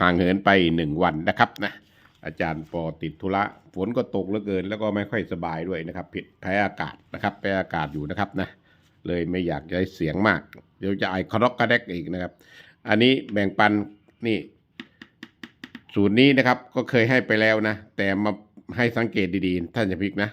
ห่างเหินไปหนึ่งวันนะครับนะอาจารย์ปอติดธุระฝนก็ตกเหลือเกิน แล้วก็ไม่ค่อยสบายด้วยนะครับผิดแพ้อากาศนะครับแพ้อากาศอยู่นะครับนะเลยไม่อยากจะให้เสียงมาก เดี๋ยวจะไอคารอกกระแดกอีกนะครับ อันนี้แบ่งปันนี่สูตรนี้นะครับก็เคยให้ไปแล้วนะ แต่มาให้สังเกตดีๆ ท่านจะพิกนะ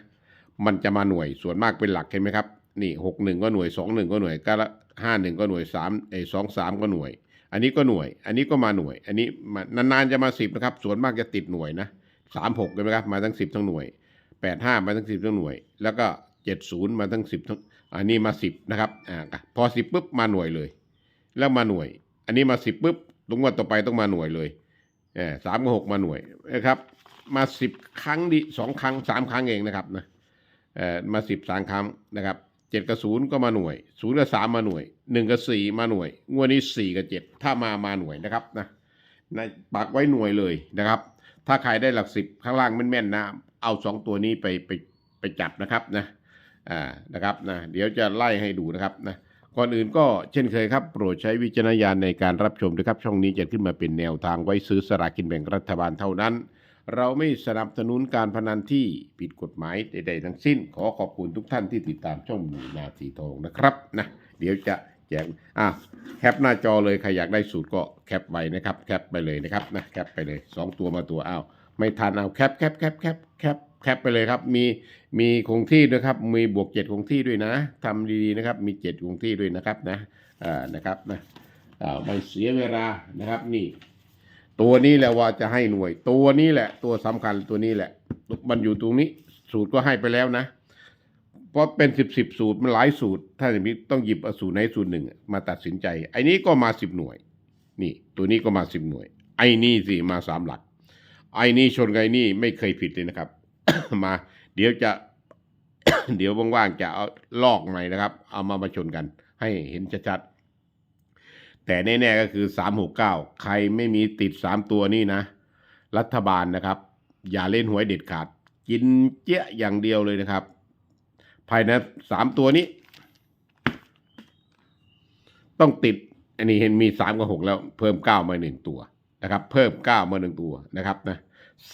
มันจะมาหน่วยส่วนมากเป็นหลักเห็นไหมครับ นี่หกหนึ่งก็หน่วยสองหนึ่งก็หน่วยก็ละห้าหนึ่งก็หน่วยสามไอสองสามก็หน่วย อันนี้ก็หน่วย อันนี้ก็มาหน่วย อันนี้มานานๆจะมาสิบนะครับ ส่วนมากจะติดหน่วยนะสามหกเลยไหมครับ มาทั้งสิบทั้งหน่วยแปดห้ามาทั้งสิบทั้งหน่วย แล้วก็เจ็ดศูนย์มาทั้งสิบทั้ง อันนี้มาสิบนะครับ อ่า พอสิบปุ๊บมาหน่วยเลย แล้วมาหน่วย อันนี้มาสิบปุ๊บตรงวันต่อไปต้องมาหน่วยเลยเออสามกับหกมาหน่วยนะครับ มาสิบครั้งดิสองครั้งสามครั้งเองนะครับนะ เอ่อมาสิบสามครั้งนะครับ เจ็ดกับศูนย์ก็มาหน่วยศูนย์กับสามมาหน่วยหนึ่งกับสี่มาหน่วย งวดนี้สี่กับเจ็ดถ้ามามาหน่วยนะครับนะนะปักไว้หน่วยเลยนะครับ ถ้าใครได้หลักสิบข้างล่างแม่นๆนะเอาสองตัวนี้ไปไปไปจับนะครับนะอ่านะครับนะเดี๋ยวจะไล่ให้ดูนะครับนะก่อนอื่นก็เช่นเคยครับโปรดใช้วิจารณญาณในการรับชมด้วยครับ ช่องนี้จะขึ้นมาเป็นแนวทางไว้ซื้อสลากกินแบ่งรัฐบาลเท่านั้น เราไม่สนับสนุนการพนันที่ผิดกฎหมายใดๆทั้งสิ้น ขอขอบคุณทุกท่านที่ติดตามช่องหมูนาทีทองนะครับนะเดี๋ยวจะแจกอะแคปหน้าจอเลยใครอยากได้สูตรก็แคปไว้นะครับแคปไปเลยนะครับนะแคปไปเลยสองตัวมาตัวอ้าวไม่ทันเอาแคปแคปแคปแคปแคปแคปไปเลยครับ มีมีคงที่ด้วยครับ มีบวกเจ็ดคงที่ด้วยนะทำดีๆนะครับ มีเจ็ดคงที่ด้วยนะครับนะอ่านะครับนะอ่าไม่เสียเวลานะครับนี่ ตัวนี้แหละว่าจะให้หน่วย ตัวนี้แหละ ตัวสำคัญตัวนี้แหละ มันอยู่ตรงนี้ สูตรก็ให้ไปแล้วนะ เพราะเป็นสิบสิบสูตรมันหลายสูตร ถ้าอย่างนี้ต้องหยิบสูตรไหนสูตรหนึ่งมาตัดสินใจ ไอ้นี้ก็มาสิบหน่วย นี่ ตัวนี้ก็มาสิบหน่วย ไอ้นี่สิมาสามหลัก ไอ้นี่ชนไอ้นี่ไม่เคยผิดเลยนะครับ มา เดี๋ยวจะ เดี๋ยวว่างๆจะเอาลอกใหม่นะครับ เอามามาชนกัน ให้เห็นชัดๆ แต่แน่ๆก็คือสามหกเก้าใครไม่มีติดสามตัวนี่นะ รัฐบาลนะครับ อย่าเล่นหวยเด็ดขาด กินเจ๊ยะอย่างเดียวเลยนะครับ ภายในสามตัวนี้ ต้องติด อันนี้เห็นมีสามกับหกแล้ว เพิ่มเก้ามาหนึ่งตัวนะครับ เพิ่มเก้ามาหนึ่งตัวนะครับนะ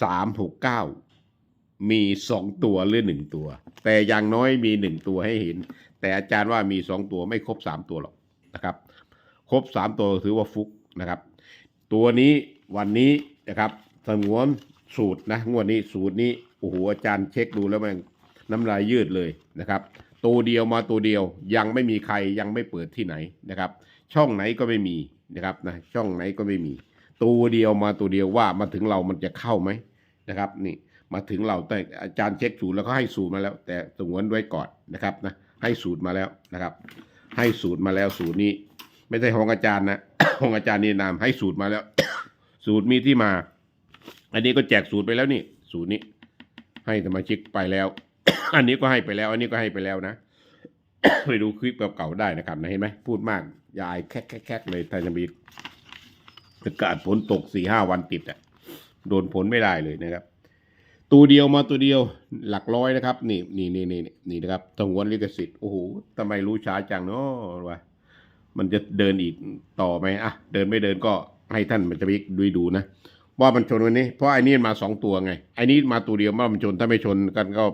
สามหกเก้ามีสองตัวหรือหนึ่งตัว แต่อย่างน้อยมีหนึ่งตัวให้เห็น แต่อาจารย์ว่ามีสองตัวไม่ครบสามตัวหรอกนะครับ ครบสามตัวถือว่าฟุกนะครับ ตัวนี้วันนี้นะครับสงวนสูตรนะงวดนี้สูตรนี้โอ้โหอาจารย์เช็คดูแล้วมันน้ำลายยืดเลยนะครับตัวเดียวมาตัวเดียวยังไม่มีใครยังไม่เปิดที่ไหนนะครับ ช่องไหนก็ไม่มีนะครับนะช่องไหนก็ไม่มี ตัวเดียวมาตัวเดียวว่ามาถึงเรามันจะเข้าไหมนะครับนี่มาถึงเราแต่อาจารย์เช็คสูตรแล้วก็ให้สูตรมาแล้ว แต่สงวนไว้ก่อนนะครับนะให้สูตรมาแล้วนะครับ ให้สูตรมาแล้วสูตรนี้ ไม่ใช่ของอาจารย์นะ ของอาจารย์นี่นามให้สูตรมาแล้ว สูตรมีที่มา อันนี้ก็แจกสูตรไปแล้วนี่ สูตรนี้ ให้สมาชิกไปแล้ว อันนี้ก็ให้ไปแล้ว อันนี้ก็ให้ไปแล้วนะไปดูคลิปเก่าๆได้นะครับนะเห็นไหมพูดมากยายแคกแคกเลยถ้าจะมีอากาศฝนตกสี่ห้าวันติดอะโดนผลไม่ได้เลยนะครับ ตัวเดียวมาตัวเดียวหลักร้อยนะครับ นี่นี่นี่นี่นี่นะครับตงวนลิขสิทธิ์โอ้โหทำไมรู้ช้าจังเนาะวะ มันจะเดินอีกต่อไหมอะเดินไม่เดินก็ให้ท่านมันจะไปดูดูนะ ว่ามันชนวันนี้ เพราะไอ้นี่มาสองตัวไงไอ้นี้มาตัวเดียวว่ามันชนถ้าไม่ชนกันก็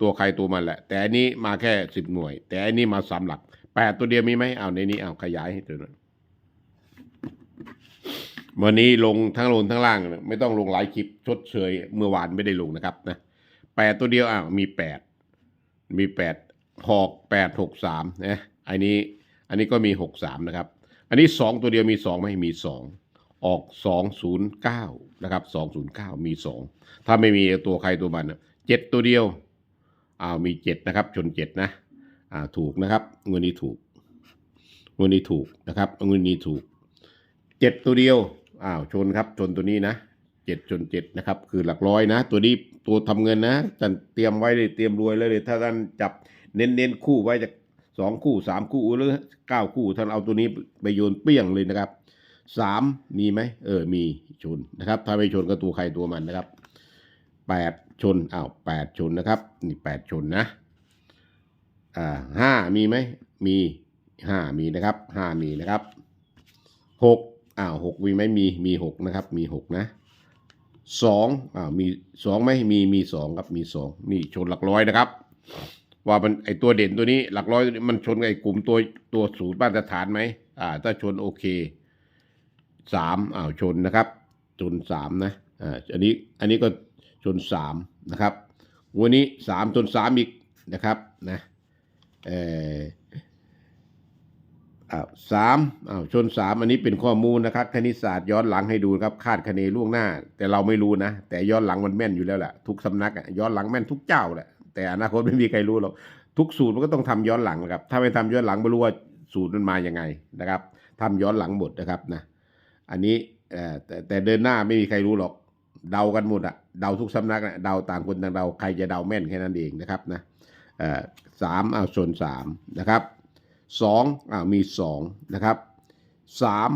ตัวใครตัวมันแหละ แต่อันนี้มาแค่สิบหน่วย แต่อันนี้มาสามหลักแปดตัวเดียวมีไหมเอาในนี้เอาขยายให้ดูหน่อยวันนี้ลงทั้งลงทั้งล่าง ไม่ต้องลงหลายคลิปชดเชยเมื่อวานไม่ได้ลงนะครับนะแปดตัวเดียวอ้าวมีแปดมีแปดหอกแปดหกสามนะอันนี้ อันนี้ก็มีหกสามนะครับ อันนี้สองตัวเดียวมีสองไหมมีสองออกสองศูนย์เก้านะครับสองศูนย์เก้ามีสองถ้าไม่มีตัวใครตัวมันเจ็ดตัวเดียวอ้าวมีเจ็ดนะครับ ชนเจ็ดนะอ่าถูกนะครับเงินนี้ถูกเงินนี้ถูกนะครับเงินนี้ถูกเจ็ดตัวเดียวอ้าวชนครับชนตัวนี้นะเจ็ดชนเจ็ดนะครับ คือหลักร้อยนะ ตัวนี้ตัวทำเงินนะท่านเตรียมไว้เลยเตรียมรวยเลยเลยถ้าท่านจับเน้นเน้นคู่ไว้จะ สองคู่สามคู่หรือเก้าคู่ท่านเอาตัวนี้ไปโยนเปี้ยงเลยนะครับสามมีไหมเออมีชนนะครับถ้าไม่ชนก็ตัวใครตัวมันนะครับแปดชนอ้าวแปดชนนะครับนี่แปดชนนะอ่าห้ามีไหมมีห้ามีนะครับห้ามีนะครับหกอ้าวหกมีไหมมีมีหกนะครับมีหกนะสองอ้าวมีสองไหมมีมีสองครับมีสองนี่ชนหลักร้อยนะครับ ว่ามันไอตัวเด่นตัวนี้หลักร้อยมันชนกับไอกลุ่มตัวตัวสูตรมาตรฐานไหมอ่า ถ้าชนโอเคสามอ้าวชนนะครับ ชนสามนะอ่าอันนี้อันนี้ก็ชนสามนะครับวันนี้สามชนสามอีกนะครับนะเอออ้าวสามอ้าวชนสามอันนี้เป็นข้อมูลนะครับคณิตศาสตร์ย้อนหลังให้ดูครับคาดคะเนล่วงหน้า แต่เราไม่รู้นะ แต่ย้อนหลังมันแม่นอยู่แล้วแหละทุกสำนักอะย้อนหลังแม่นทุกเจ้าแหละ แต่อนาคตไม่มีใครรู้หรอกทุกสูตรมันก็ต้องทำย้อนหลังนะครับ ถ้าไม่ทำย้อนหลังไม่รู้ว่าสูตรมันมาอยังไงนะครับทำย้อนหลังหมดนะครับนะอันนี้เออแต่แต่เดินหน้าไม่มีใครรู้หรอก เดากันหมดอะเดาทุกสำนักอะเดาต่างคนต่างเดาใครจะเดาแม่นแค่นั้นเองนะครับนะเออสามเอาส่วนสามนะครับสองอ้าวมีสองนะครับสาม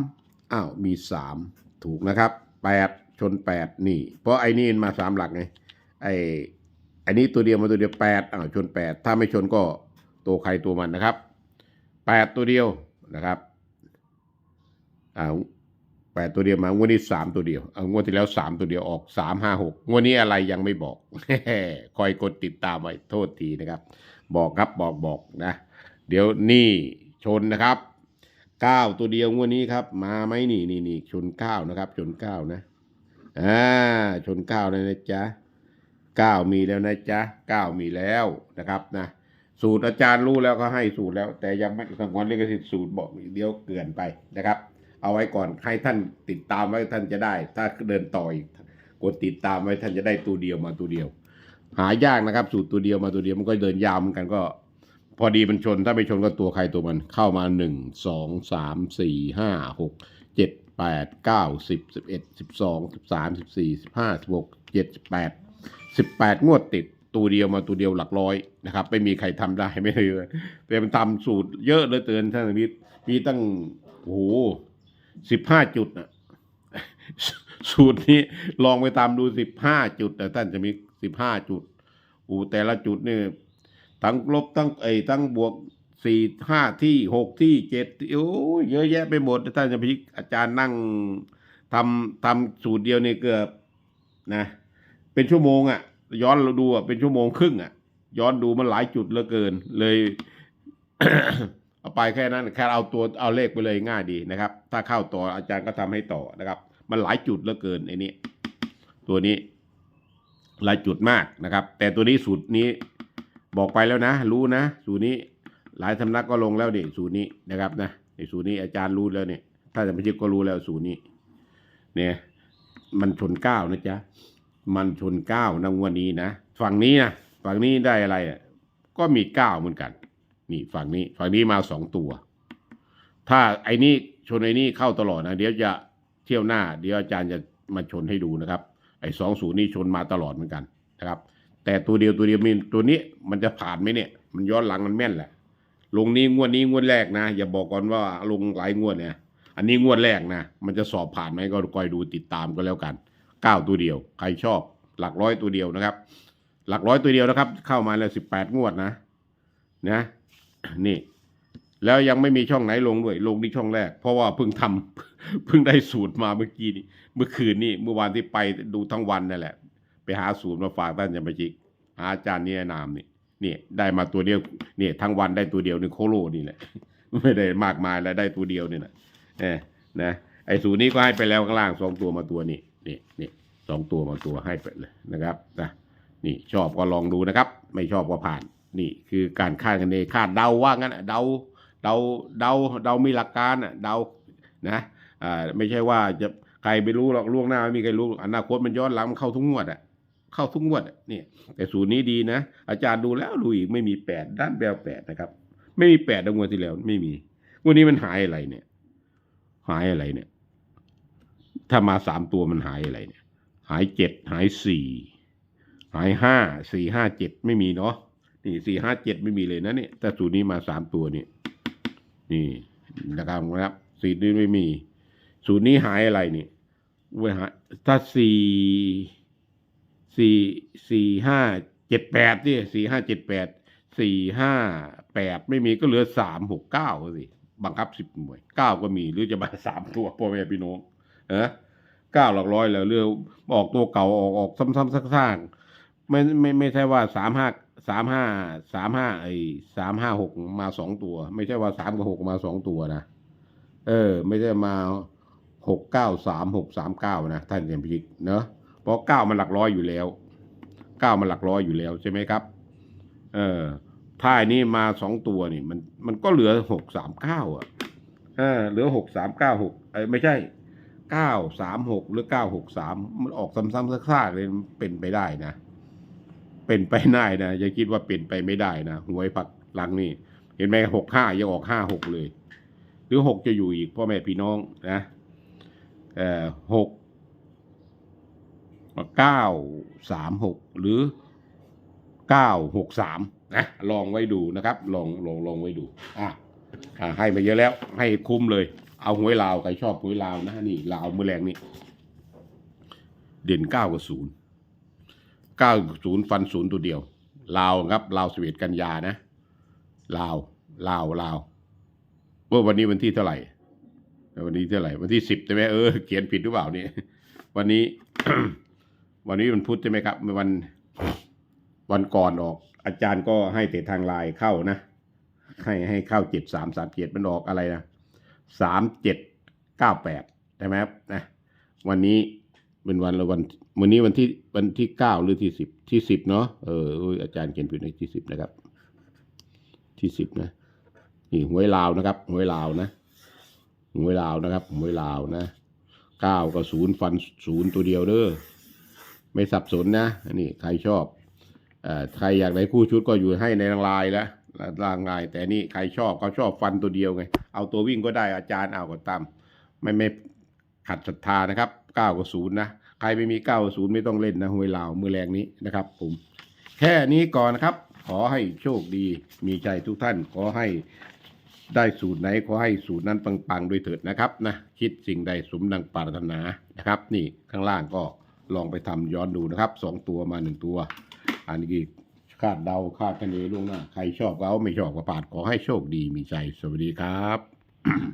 อ้าวมีสามถูกนะครับแปดชนแปดนี่ เพราะไอ้นี่มาสามหลักไงไอ อ้นี้ตัวเดียวมาตัวเดียวแปดอ้าวชนแปดถ้าไม่ชนก็ตัวใครตัวมันนะครับแปดตัวเดียวนะครับอ้าวแปดตัวเดียวมางวดนี้สามตัวเดียวเอางวดที่แล้วสามตัวเดียวออกสามห้าหกงวดนี้อะไรยังไม่บอกคอยกดติดตามไว้โทษทีนะครับ บอกครับบอกบอกนะ เดี๋ยวนี่ชนนะครับเก้าตัวเดียวงวดนี้ครับ มาไหมนี่นี่นี่ชนเก้านะครับ ชนเก้านะอ่าชนเก้าเลยนะจ๊ะ เก้ามีแล้วนะจ๊ะเก้ามีแล้วนะครับนะสูตรอาจารย์รู้แล้วก็ให้สูตรแล้ว แต่ยังไม่สังวนลิขสิทธิ์สูตรบอกเดี๋ยวเกลื่อนไปนะครับ เอาไว้ก่อนให้ท่านติดตามไว้ท่านจะได้ ถ้าเดินต่ออีกกดติดตามไว้ท่านจะได้ตัวเดียวมาตัวเดียว หายากนะครับ สูตรตัวเดียวมาตัวเดียวมันก็เดินยาวเหมือนกันก็ พอดีมันชนถ้าไม่ชนก็ตัวใครตัวมันเข้ามาหนึ่งสองสามสี่ห้าหกเจ็ดแปดเก้าสิบสิบเอ็ดสิบสองสิบสามสิบสี่สิบห้าสิบหกเจ็ดสิบแปด สิบแปดงวดติดตัวเดียวมาตัวเดียวหลักร้อยนะครับไม่มีใครทำได้ไม่เลยแต่มันทำสูตรเยอะเลยเตือนท่านวิทย์มีตั้งโอ้โหสิบห้าจุดนะสูตรนี้ลองไปตามดูสิบห้าจุดแต่ท่านจะมีสิบห้าจุดโอ้แต่ละจุดเนี่ยทั้งลบทั้งไอ้ทั้งบวกสี่ห้าที่หกที่เจ็ดโอ้เยอะแยะไปหมดท่านจะพิอาจารย์นั่งทำทำสูตรเดียวนี่เกือบนะ เป็นชั่วโมงอะ่ะ ย้อนเราดูอะเป็นชั่วโมงครึ่งอะ่ะ ย้อนดูมันหลายจุดเหลือเกิน เลยเอาไปแค่นั้นแค่เอาตัวเอาเลขไปเลยง่ายดีนะครับ ถ้าเข้าต่ออาจารย์ก็ทำให้ต่อนะครับ มันหลายจุดเหลือเกินไอ้นี้ตัวนี้หลายจุดมากนะครับ แต่ตัวนี้สูตรนี้บอกไปแล้วนะ รู้นะ สูตรนี้หลายสำนักก็ลงแล้วนี่สูตรนี้นะครับนะในสูตรนี้อาจารย์รู้แล้วเนี่ย ถ้าจะไม่ชิดก็รู้แล้วสูตรนี้ เนี่ย มันชนเก้านะจ๊ะ มันชนเก้านะงวดนี้นะฝั่งนี้นะฝั่งนี้ได้อะไรก็มีเก้าเหมือนกัน นี่ฝั่งนี้ ฝั่งนี้มาสองตัว ถ้าไอ้นี่ชนไอ้นี่เข้าตลอดนะเดี๋ยวจะเที่ยวหน้า เดี๋ยวอาจารย์จะมาชนให้ดูนะครับ ไอ้สองศูนย์นี่ชนมาตลอดเหมือนกันนะครับ แต่ตัวเดียวตัวเดียวมีตัวนี้มันจะผ่านไหมเนี่ย มันย้อนหลังมันแม่นแหละ ลงนี้งวดนี้งวดแรกนะ อย่าบอกก่อนว่าลงหลายงวดเนี่ย อันนี้งวดแรกนะ มันจะสอบผ่านไหมก็คอยดูติดตามก็แล้วกัน เก้าตัวเดียว ใครชอบหลักร้อยตัวเดียวนะครับ หลักร้อยตัวเดียวนะครับ เข้ามาแล้วสิบแปดงวดนะนะนี่ แล้วยังไม่มีช่องไหนลงด้วย ลงที่ช่องแรก เพราะว่าเพิ่งทำเพิ่งได้สูตรมาเมื่อกี้นี่เมื่อคืนนี่เมื่อวานที่ไปดูทั้งวันนั่นแหละ ไปหาสูตรมาฝากท่านยมจิกหาอาจารย์นี่นามนี่นี่ได้มาตัวเดียวนี่ทั้งวันได้ตัวเดียวนี่โคโลนี่แหละไม่ได้มากมายแล้วได้ตัวเดียวนี่นะเออนะไอ้สูตรนี้ก็ให้ไปแล้วข้างล่างสองตัวมาตัวนี่ นี่นี่สองตัวมางตัวให้ไปเลยนะครับนะนี่ชอบก็ลองดูนะครับ ไม่ชอบก็ผ่าน นี่คือการคาดคะเนคาดเดาว่างั้นเดาเดาเดาเดามีหลักการอะเดานะอ่าไม่ใช่ว่าจะใครไปรู้หรอกล่วงหน้าไม่มีใครรู้อนาคตมันย้อนหลังเข้าทุกงวดอะเข้าทุกงวดอะนี่แต่สูตรนี้ดีนะ อาจารย์ดูแล้วดูอีกไม่มีแปดด้านแบวแปดนะครับ ไม่มีแปดงวดที่แล้วไม่มีงวดนี้มันหายอะไรเนี่ย หายอะไรเนี่ย ถ้ามาสามตัวมันหายอะไรเนี่ย หายเจ็ดหายสี่หายห้าสี่ห้าเจ็ดไม่มีเนาะนี่สี่ห้าเจ็ดไม่มีเลยนะเนี่ยแต่สูตรนี้มาสามตัวนี่นี่นะครับนะครับสูตรนี้ไม่มี สูตรนี้หายอะไรเนี่ยเว้ยหายถ้าสี่สี่สี่ห้าเจ็ดแปดนี่สี่ห้าเจ็ดแปดสี่ห้าแปดไม่มีก็เหลือสามหกเก้าสิบังคับสิบหน่วยเก้าก็มีหรือจะมาสามตัวพ่อแม่พี่น้องเออ เก้าหลักร้อยแล้วเรือออกตัวเก่าออกออกซ้ำๆซากๆไม่ไม่ไม่ใช่ว่าสามห้าสามห้าสามห้าไอ้สามห้าหกมาสองตัว ไม่ใช่ว่าสามกับหกมาสองตัวนะเออ ไม่ใช่มาหกเก้าสามหกสามเก้านะท่านเรียนพิจิกเนอะเพราะเก้ามันหลักร้อยอยู่แล้วเก้ามันหลักร้อยอยู่แล้วใช่ไหมครับ เออถ้านนี้มาสองตัวนี่มันมันก็เหลือหกสามเก้าอะเออเหลือหกสามเก้าหกเอ้ไม่ใช่ เก้าสามหกหรือเก้าหกสามมันออกซ้ำๆซากๆเลยเป็นไปได้นะ เป็นไปได้นะ อย่าคิดว่าเป็นไปไม่ได้นะหวยผักหลังนี่ เห็นไหมหกห้ายังออกห้าหกเลย หรือหกจะอยู่อีกพ่อแม่พี่น้องนะเอ่อหกเก้าสามหกหรือเก้าหกสามนะลองไว้ดูนะครับ ลองลองลองไว้ดูอะอ่าให้มาเยอะแล้ว ให้คุ้มเลย เอาหวยลาวใครชอบหวยลาวนะนี่ลาวมือแรงนี่เด่นเก้ากับศูนย์เก้าศูนย์ฟันศูนย์ตัวเดียวลาวครับลาวสวีทกันยานะลาวลาวลาวว่าวันนี้วันที่เท่าไหร่ วันนี้เท่าไหร่ วันที่สิบใช่ไหมเออเขียนผิดหรือเปล่าเนี่ยวันนี้ วันนี้วันพุธใช่ไหมครับวันวันก่อนออก อาจารย์ก็ให้แต่ทางไลน์เข้านะ ให้ให้เข้าเจ็ดสามสามเจ็ดมันออกอะไรนะ สามเจ็ดเก้าแปดใช่ไหมครับนะวันนี้เป็นวันละวันวันนี้วันที่วันที่เก้าหรือที่สิบที่สิบเนาะเอออาจารย์เขียนผิดในที่สิบนะครับ ที่สิบนะนี่หวยลาวนะครับหวยลาวนะหวยลาวนะครับหวยลาวนะเก้ากับศูนย์ฟันศูนย์ตัวเดียวเด้อไม่สับสนนะนนี้ใครชอบเอ่อใครอยากได้คู่ชุดก็อยู่ให้ในรางไลน์แล้ว รางไลน์แต่นี่ใครชอบเขาชอบฟันตัวเดียวไง เอาตัววิ่งก็ได้อาจารย์เอาก็ตามไม่ไม่ขัดศรัทธานะครับเก้ากับศูนย์นะใครไม่มีเก้ากับศูนย์ไม่ต้องเล่นนะหวยลาวมือแรงนี้นะครับผมแค่นี้ก่อนนะครับ ขอให้โชคดีมีใจทุกท่านขอให้ได้สูตรไหนขอให้สูตรนั้นปังๆด้วยเถิดนะครับนะคิดสิ่งใดสมดังปรารถนานะครับ นี่ข้างล่างก็ลองไปทำย้อนดูนะครับสองตัวมาหนึ่งตัว อันนี้ คาดเดาคาดคะเนล่วงหน้า ใครชอบก็เอาไม่ชอบก็ปาดขอให้โชคดีมีใจสวัสดีครับ